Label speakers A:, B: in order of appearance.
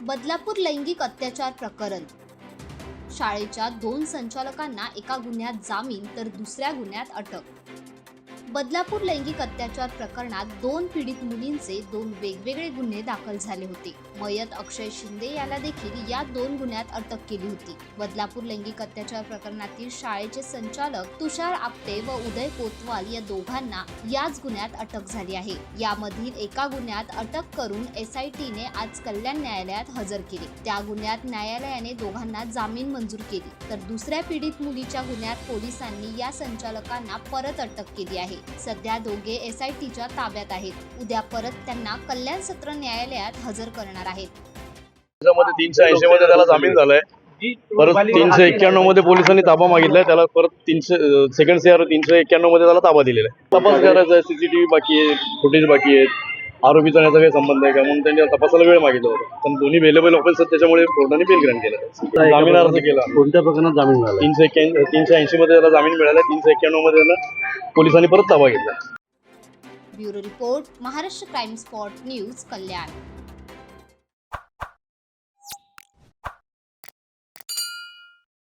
A: बदलापूर लैंगिक अत्याचार प्रकरण. शाळेच्या दोन संचालकांना एका गुन्ह्यात जामीन तर दुसऱ्या गुन्ह्यात अटक. बदलापूर लैंगिक अत्याचार प्रकरणात दोन पीडित मुलींचे दोन वेगवेगळे गुन्हे दाखल झाले होते. मयत अक्षय शिंदे याला देखील या दोन गुन्ह्यात अटक केली होती. बदलापूर लैंगिक अत्याचार प्रकरणातील शाळेचे संचालक तुषार आपटे व उदय कोतवाल या दोघांना याच गुन्ह्यात अटक झाली आहे. यामधील एका गुन्ह्यात अटक करून एसआयटीने आज कल्याण न्यायालयात हजर केले. त्या गुन्ह्यात न्यायालयाने दोघांना जामीन मंजूर केली. तर दुसऱ्या पीडित मुलीच्या गुन्ह्यात पोलिसांनी या संचालकांना परत अटक केली आहे. सध्या दोघे एस आय टीच्या ताब्यात आहेत. उद्या परत त्यांना कल्याण सत्र न्यायालयात हजर करणार आहेत.
B: त्याच्यामध्ये तीनशे ऐंशी मध्ये त्याला जामीन झालाय. परत तीनशे एक्क्याण्णवमध्ये पोलिसांनी ताबा मागितलाय. त्याला परत तीनशे सेकंड सीआर तीनशे एक्क्याण्णवमध्ये त्याला ताबा दिलेला आहे. तपास करायचा आहे सीसीटीव्ही बाकी आहे फुटेज बाकी आहेत आरोपीचा याचा काही संबंध आहे का? म्हणून त्यांनी तपासाला वेळ मागितला होता. पण दोन्ही अवेलेबल ऑफिस त्याच्यामुळे कोर्टाने बेल ग्रँट केलं. जामीन अर्ज केला.
C: कोणत्या प्रकरणात जामीन मिळाला?
B: तीनशे एक्क्याऐंशी तीनशे ऐंशी मध्ये त्याला जामीन मिळाला तीनशे एक्क्याण्णवमध्ये त्याला पोलिसांनी परत ताबा घेतला.
A: Bureau report Maharashtra crime spot news Kalyan.